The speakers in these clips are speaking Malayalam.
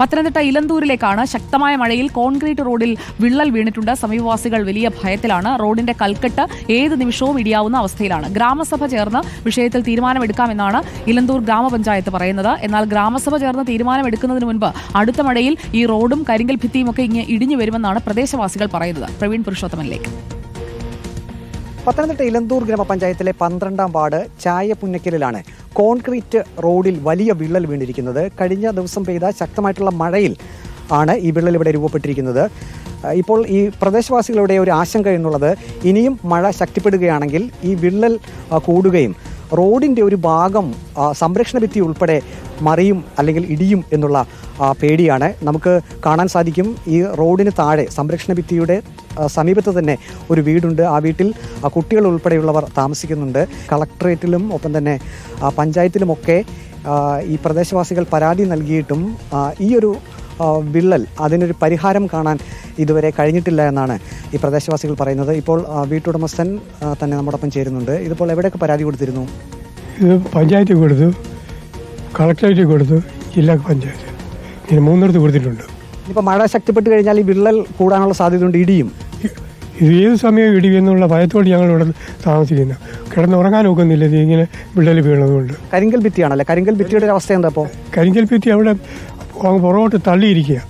പത്തനംതിട്ട ഇലന്തൂരിലേക്കാണ് ശക്തമായ മഴയിൽ കോൺക്രീറ്റ് റോഡിൽ വിള്ളൽ വീണിട്ടുണ്ട്. സമീപവാസികൾ വലിയ ഭയത്തിലാണ്. റോഡിന്റെ കൽക്കെട്ട് ഏത് നിമിഷവും ഇടിയാവുന്ന അവസ്ഥയിലാണ്. ഗ്രാമസഭ ചേർന്ന് വിഷയത്തിൽ തീരുമാനമെടുക്കാമെന്നാണ് ഇലന്തൂർ ഗ്രാമപഞ്ചായത്ത് പറയുന്നത്. എന്നാൽ ഗ്രാമസഭ ചേർന്ന് തീരുമാനമെടുക്കുന്നതിന് മുൻപ് അടുത്ത മഴയിൽ ഈ റോഡും കരിങ്കൽ ഭിത്തിയും ഒക്കെ ഇങ്ങനെ ഇടിഞ്ഞു വരുമെന്നാണ് പ്രദേശവാസികൾ പറയുന്നത്. പ്രവീൺ പുരുഷോത്തമനിലേക്ക്. പത്തനംതിട്ട ഇലന്തൂർ ഗ്രാമപഞ്ചായത്തിലെ പന്ത്രണ്ടാം വാർഡ് ചായ പുന്നക്കലിലാണ് കോൺക്രീറ്റ് റോഡിൽ വലിയ വിള്ളൽ വീണിരിക്കുന്നത്. കഴിഞ്ഞ ദിവസം പെയ്ത ശക്തമായിട്ടുള്ള മഴയിൽ ആണ് ഈ വിള്ളൽ ഇവിടെ രൂപപ്പെട്ടിരിക്കുന്നത്. ഇപ്പോൾ ഈ പ്രദേശവാസികളുടെ ഒരു ആശങ്ക എന്നുള്ളത് ഇനിയും മഴ ശക്തിപ്പെടുകയാണെങ്കിൽ ഈ വിള്ളൽ കൂടുകയും റോഡിന്റെ ഒരു ഭാഗം സംരക്ഷണ ഭിത്തി ഉൾപ്പെടെ മറിയും അല്ലെങ്കിൽ ഇടിയും എന്നുള്ള പേടിയാണ്. നമുക്ക് കാണാൻ സാധിക്കും ഈ റോഡിന് താഴെ സംരക്ഷണ ഭിത്തിയുടെ സമീപത്ത് തന്നെ ഒരു വീടുണ്ട്. ആ വീട്ടിൽ ആ, കുട്ടികൾ ഉൾപ്പെടെയുള്ളവർ താമസിക്കുന്നുണ്ട്. കളക്ടറേറ്റിലും ഒപ്പം തന്നെ ആ, പഞ്ചായത്തിലുമൊക്കെ ഈ പ്രദേശവാസികൾ പരാതി നൽകിയിട്ടും ഈ ഒരു വിള്ളൽ അതിനൊരു പരിഹാരം കാണാൻ ഇതുവരെ കഴിഞ്ഞിട്ടില്ല എന്നാണ് ഈ പ്രദേശവാസികൾ പറയുന്നത്. ഇപ്പോൾ വീട്ടുടമസ്ഥൻ തന്നെ നമ്മോടൊപ്പം ചേരുന്നുണ്ട്. ഇതിപ്പോൾ എവിടെയൊക്കെ പരാതി കൊടുത്തിരുന്നു? ഇത് പഞ്ചായത്തിൽ കൊടുത്തു കളക്ടറേറ്റിൽ കൊടുത്തു ജില്ലാ പഞ്ചായത്ത്. ഇങ്ങനെ മൂന്നിടത്ത് കൊടുത്തിട്ടുണ്ട്. ഇപ്പോൾ മഴ ശക്തിപ്പെട്ട് കഴിഞ്ഞാൽ ഈ വിള്ളൽ കൂടാനുള്ള സാധ്യതയുണ്ട് ഇടിയും. ഇത് ഏത് സമയം ഇടിവെന്നുള്ള ഭയത്തോട് ഞങ്ങൾ ഇവിടെ താമസിക്കുന്നു. കിടന്നുറങ്ങാൻ ഒക്കുന്നില്ല ഇത് ഇങ്ങനെ വിള്ളൽ വീണതുകൊണ്ട്. കരിങ്കൽ ഭിത്തിയാണല്ലേ? കരിങ്കൽ ഭിത്തിയുടെ അവസ്ഥ എന്താ അപ്പോൾ കരിങ്കൽ ഭിത്തി അവിടെ അങ്ങ് പുറകോട്ട് തള്ളിയിരിക്കുക.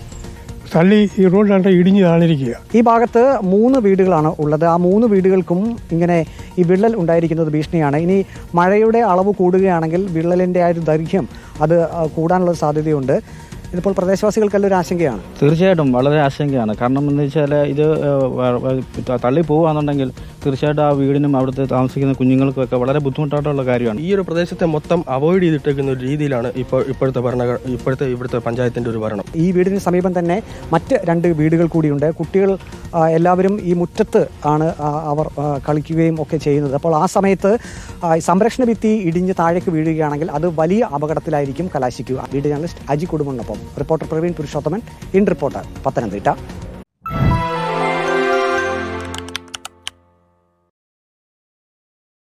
തള്ളി ഈ റോഡിലാണ്ട് ഇടിഞ്ഞ് താണിരിക്കുക ഈ ഭാഗത്ത് മൂന്ന് വീടുകളാണ് ഉള്ളത്. ആ മൂന്ന് വീടുകൾക്കും ഇങ്ങനെ ഈ വിള്ളൽ ഉണ്ടായിരിക്കുന്നത് ഭീഷണിയാണ്. ഇനി മഴയുടെ അളവ് കൂടുകയാണെങ്കിൽ വിള്ളലിന്റെ ആ ഒരു ദൈർഘ്യം അത് കൂടാനുള്ള സാധ്യതയുണ്ട്. ഇതിപ്പോൾ പ്രദേശവാസികൾക്കെല്ലാം ഒരു ആശങ്കയാണ്. തീർച്ചയായിട്ടും വളരെ ആശങ്കയാണ്. കാരണം എന്ന് വെച്ചാൽ ഇത് തള്ളി പോവുകയാണെന്നുണ്ടെങ്കിൽ തീർച്ചയായിട്ടും ആ വീടിനും അവിടുത്തെ താമസിക്കുന്ന കുഞ്ഞുങ്ങൾക്കും ഒക്കെ വളരെ ബുദ്ധിമുട്ടായിട്ടുള്ള കാര്യമാണ്. ഈ ഒരു പ്രദേശത്തെ മൊത്തം അവോയ്ഡ് ചെയ്തിട്ടേക്കുന്ന ഒരു രീതിയിലാണ് ഇപ്പോൾ ഇപ്പോഴത്തെ ഭരണ ഇപ്പോഴത്തെ ഇവിടുത്തെ പഞ്ചായത്തിന്റെ ഒരു ഭരണം. ഈ വീടിന് സമീപം തന്നെ മറ്റ് രണ്ട് വീടുകൾ കൂടിയുണ്ട്. കുട്ടികൾ എല്ലാവരും ഈ മുറ്റത്ത് ആണ് അവർ കളിക്കുകയും ഒക്കെ ചെയ്യുന്നത്. അപ്പോൾ ആ സമയത്ത് സംരക്ഷണ ഭിത്തി ഇടിഞ്ഞ് താഴേക്ക് വീഴുകയാണെങ്കിൽ അത് വലിയ അപകടത്തിലായിരിക്കും കലാശിക്കുക. വീട് journalist Aji കുടുംബനൊപ്പം reporter Praveen Purushothaman. In reporter Pathanamthitta.